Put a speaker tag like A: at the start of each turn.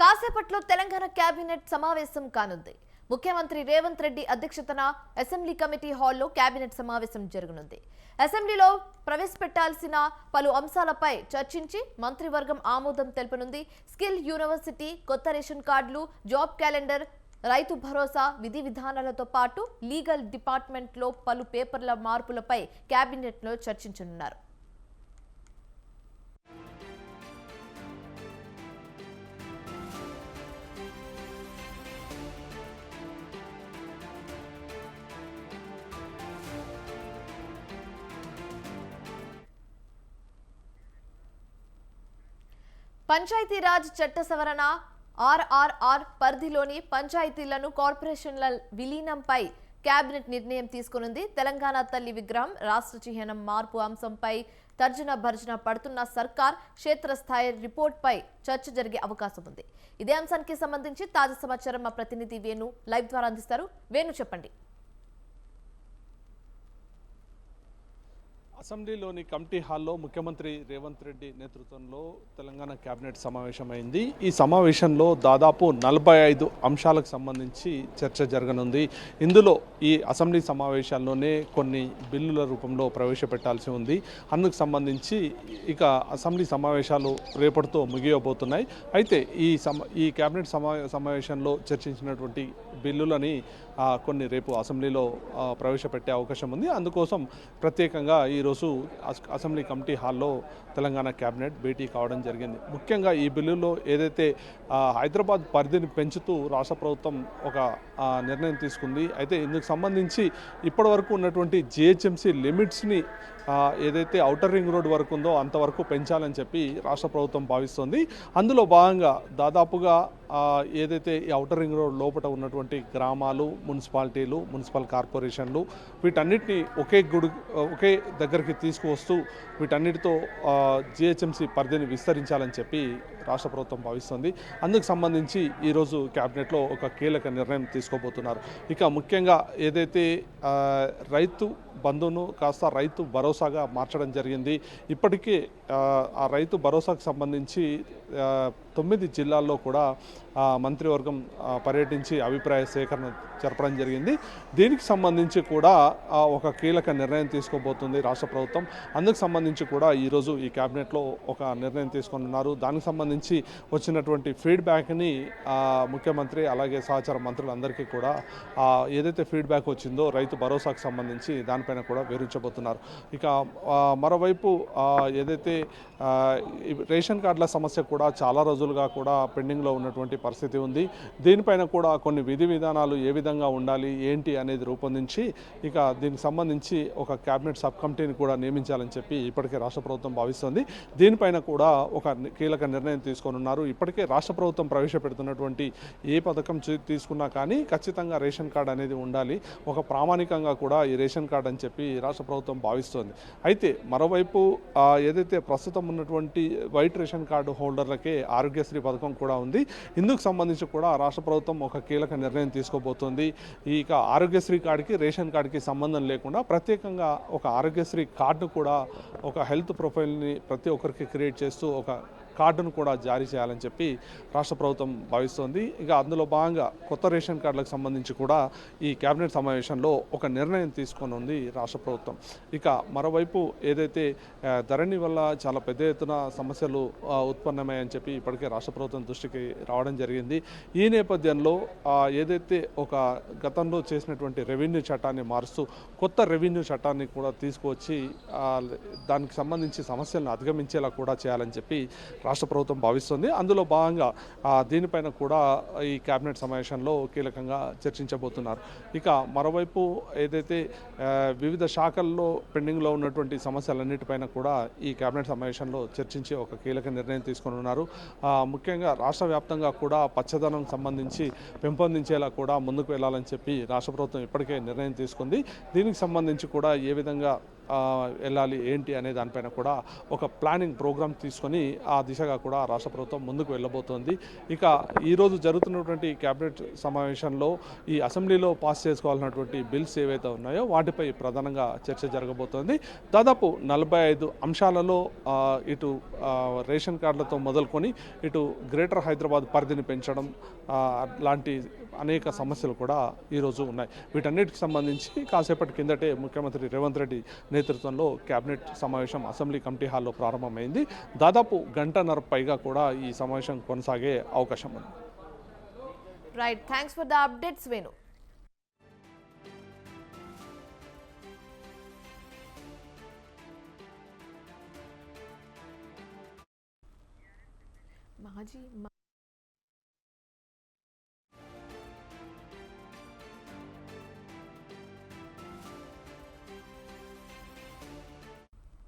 A: కాసేపట్లో తెలంగాణ కేబినెట్ సమావేశం కానుంది. ముఖ్యమంత్రి రేవంత్ రెడ్డి అధ్యక్షతన అసెంబ్లీ కమిటీ హాల్లో కేబినెట్ సమావేశం జరగనుంది. అసెంబ్లీలో ప్రవేశపెట్టాల్సిన పలు అంశాలపై చర్చించి మంత్రివర్గం ఆమోదం తెలుపనుంది. స్కిల్ యూనివర్సిటీ కొత్త రేషన్ కార్డులు జాబ్ క్యాలెండర్ రైతు భరోసా విధి విధానాలతో పాటు లీగల్ డిపార్ట్మెంట్లో పలు పేపర్ల మార్పులపై కేబినెట్లో చర్చించనున్నారు. పంచాయతీరాజ్ చట్ట సవరణ ఆర్ఆర్ఆర్ పరిధిలోని పంచాయతీలను కార్పొరేషన్ల విలీనంపై కేబినెట్ నిర్ణయం తీసుకునుంది. తెలంగాణ తల్లి విగ్రహం రాష్ట్ర చిహ్నం మార్పు అంశంపై తర్జన భర్జన పడుతున్న సర్కార్ క్షేత్రస్థాయి రిపోర్ట్పై చర్చ జరిగే అవకాశం ఉంది. ఇదే అంశానికి సంబంధించి తాజా సమాచారం మా ప్రతినిధి వేణు లైవ్ ద్వారా అందిస్తారు. వేణు చెప్పండి.
B: అసెంబ్లీలోని కమిటీ హాల్లో ముఖ్యమంత్రి రేవంత్ రెడ్డి నేతృత్వంలో తెలంగాణ కేబినెట్ సమావేశమైంది. ఈ సమావేశంలో దాదాపు నలభై ఐదు అంశాలకు సంబంధించి చర్చ జరగనుంది. ఇందులో ఈ అసెంబ్లీ సమావేశాల్లోనే కొన్ని బిల్లుల రూపంలో ప్రవేశపెట్టాల్సి ఉంది. అందుకు సంబంధించి ఇక అసెంబ్లీ సమావేశాలు రేపటితో ముగియబోతున్నాయి. అయితే ఈ సమ ఈ కేబినెట్ సమా సమావేశంలో చర్చించినటువంటి బిల్లులని కొన్ని రేపు అసెంబ్లీలో ప్రవేశపెట్టే అవకాశం ఉంది. అందుకోసం ప్రత్యేకంగా ఈరోజు అసెంబ్లీ కమిటీ హాల్లో తెలంగాణ కేబినెట్ భేటీ కావడం జరిగింది. ముఖ్యంగా ఈ బిల్లులో ఏదైతే హైదరాబాద్ పరిధిని పెంచుతూ రాష్ట్ర ప్రభుత్వం ఒక నిర్ణయం తీసుకుంది. అయితే ఇందుకు సంబంధించి ఇప్పటివరకు ఉన్నటువంటి జిహెచ్ఎంసీ లిమిట్స్ని ఏదైతే ఔటర్ రింగ్ రోడ్ వరకు ఉందో అంతవరకు పెంచాలని చెప్పి రాష్ట్ర ప్రభుత్వం భావిస్తోంది. అందులో భాగంగా దాదాపుగా ఏదైతే ఈ ఔటర్ రింగ్ రోడ్ లోపల ఉన్నటువంటి గ్రామాలు మున్సిపాలిటీలు మున్సిపల్ కార్పొరేషన్లు వీటన్నిటిని ఒకే గుడి ఒకే దగ్గరికి తీసుకువస్తూ వీటన్నిటితో జిహెచ్ఎంసీ పరిధిని విస్తరించాలని చెప్పి రాష్ట్ర ప్రభుత్వం భావిస్తుంది. అందుకు సంబంధించి ఈరోజు కేబినెట్లో ఒక కీలక నిర్ణయం తీసుకోబోతున్నారు. ఇక ముఖ్యంగా ఏదైతే రైతు బంధును కాస్త రైతు భరోసాగా మార్చడం జరిగింది ఇప్పటికే ఆ, రైతు భరోసాకు సంబంధించి తొమ్మిది జిల్లాల్లో కూడా మంత్రివర్గం పర్యటించి అభిప్రాయ సేకరణ జరపడం జరిగింది. దీనికి సంబంధించి కూడా ఒక కీలక నిర్ణయం తీసుకోబోతుంది రాష్ట్ర ప్రభుత్వం. అందుకు సంబంధించి కూడా ఈరోజు ఈ క్యాబినెట్లో ఒక నిర్ణయం తీసుకున్నారు దానికి సంబంధించి వచ్చినటువంటి ఫీడ్బ్యాక్ని ముఖ్యమంత్రి అలాగే సహచార మంత్రులందరికీ కూడా ఏదైతే ఫీడ్బ్యాక్ వచ్చిందో రైతు భరోసాకు సంబంధించి దానిపైన కూడా వివరించబోతున్నారు. ఇక మరోవైపు ఏదైతే రేషన్ కార్డుల సమస్య కూడా చాలా రోజులుగా కూడా పెండింగ్లో ఉన్నటువంటి పరిస్థితి ఉంది. దీనిపైన కూడా కొన్ని విధి విధానాలు ఏ విధంగా ఉండాలి ఏంటి అనేది రూపొందించి ఇక దీనికి సంబంధించి ఒక కేబినెట్ సబ్ కమిటీని కూడా నియమించాలని చెప్పి ఇప్పటికే రాష్ట్ర ప్రభుత్వం భావిస్తుంది. దీనిపైన కూడా ఒక కీలక నిర్ణయం తీసుకోనున్నారు. ఇప్పటికే రాష్ట్ర ప్రభుత్వం ప్రవేశపెడుతున్నటువంటి ఏ పథకం తీసుకున్నా కానీ ఖచ్చితంగా రేషన్ కార్డు అనేది ఉండాలి. ఒక ప్రామాణికంగా కూడా ఈ రేషన్ కార్డు అని చెప్పి రాష్ట్ర ప్రభుత్వం భావిస్తోంది. అయితే మరోవైపు ఏదైతే ప్రస్తుతం ఉన్నటువంటి వైట్ రేషన్ కార్డు హోల్డర్లకే ఆరోగ్యశ్రీ పథకం కూడా ఉంది. ఇందుకు సంబంధించి కూడా రాష్ట్ర ప్రభుత్వం ఒక కీలక నిర్ణయం తీసుకోబోతోంది. ఇక ఆరోగ్యశ్రీ కార్డుకి రేషన్ కార్డుకి సంబంధం లేకుండా ప్రత్యేకంగా ఒక ఆరోగ్యశ్రీ కార్డు కూడా ఒక హెల్త్ ప్రొఫైల్ని ప్రతి ఒక్కరికి క్రియేట్ చేస్తూ ఒక కార్డును కూడా జారీ చేయాలని చెప్పి రాష్ట్ర ప్రభుత్వం భావిస్తోంది. ఇక అందులో భాగంగా కొత్త రేషన్ కార్డులకు సంబంధించి కూడా ఈ కేబినెట్ సమావేశంలో ఒక నిర్ణయం తీసుకొని ఉంది రాష్ట్ర ప్రభుత్వం. ఇక మరోవైపు ఏదైతే ధరణి వల్ల చాలా పెద్ద ఎత్తున సమస్యలు ఉత్పన్నమయ్యాయని ఉత్పన్నమయ్యని చెప్పి ఇప్పటికే రాష్ట్ర ప్రభుత్వం దృష్టికి రావడం జరిగింది. ఈ నేపథ్యంలో ఏదైతే ఒక గతంలో చేసినటువంటి రెవెన్యూ చట్టాన్ని మారుస్తూ కొత్త రెవెన్యూ చట్టాన్ని కూడా తీసుకువచ్చి దానికి సంబంధించి సమస్యలను అధిగమించేలా కూడా చేయాలని చెప్పి రాష్ట్ర ప్రభుత్వం భావిస్తుంది. అందులో భాగంగా దీనిపైన కూడా ఈ కేబినెట్ సమావేశంలో కీలకంగా చర్చించబోతున్నారు. ఇక మరోవైపు ఏదైతే వివిధ శాఖల్లో పెండింగ్లో ఉన్నటువంటి సమస్యలన్నిటిపైన కూడా ఈ కేబినెట్ సమావేశంలో చర్చించి ఒక కీలక నిర్ణయం తీసుకొని ఉన్నారు ముఖ్యంగా రాష్ట్ర వ్యాప్తంగా కూడా పచ్చదనం సంబంధించి పెంపొందించేలా కూడా ముందుకు వెళ్ళాలని చెప్పి రాష్ట్ర ప్రభుత్వం ఇప్పటికే నిర్ణయం తీసుకుంది. దీనికి సంబంధించి కూడా ఏ విధంగా వెళ్ళాలి ఏంటి అనే దానిపైన కూడా ఒక ప్లానింగ్ ప్రోగ్రామ్ తీసుకొని ఆ దిశగా కూడా రాష్ట్ర ప్రభుత్వం ముందుకు వెళ్ళబోతోంది. ఇక ఈరోజు జరుగుతున్నటువంటి కేబినెట్ సమావేశంలో ఈ అసెంబ్లీలో పాస్ చేసుకోవాలన్నటువంటి బిల్స్ ఏవైతే ఉన్నాయో వాటిపై ప్రధానంగా చర్చ జరగబోతోంది. దాదాపు నలభై ఐదు అంశాలలో ఇటు రేషన్ కార్డులతో మొదలుకొని ఇటు గ్రేటర్ హైదరాబాద్ పరిధిని పెంచడం లాంటి అనేక సమస్యలు కూడా ఈరోజు ఉన్నాయి. వీటన్నిటికి సంబంధించి కాసేపటి కిందటే ముఖ్యమంత్రి రేవంత్ రెడ్డి నేతృత్వంలో కేబినెట్ సమావేశం అసెంబ్లీ కమిటీ హాల్లో ప్రారంభమైంది. దాదాపు గంటన్నర పైగా కూడా ఈ సమావేశం కొనసాగే అవకాశం ఉంది.
A: Right thanks for the updates Venu మాజీ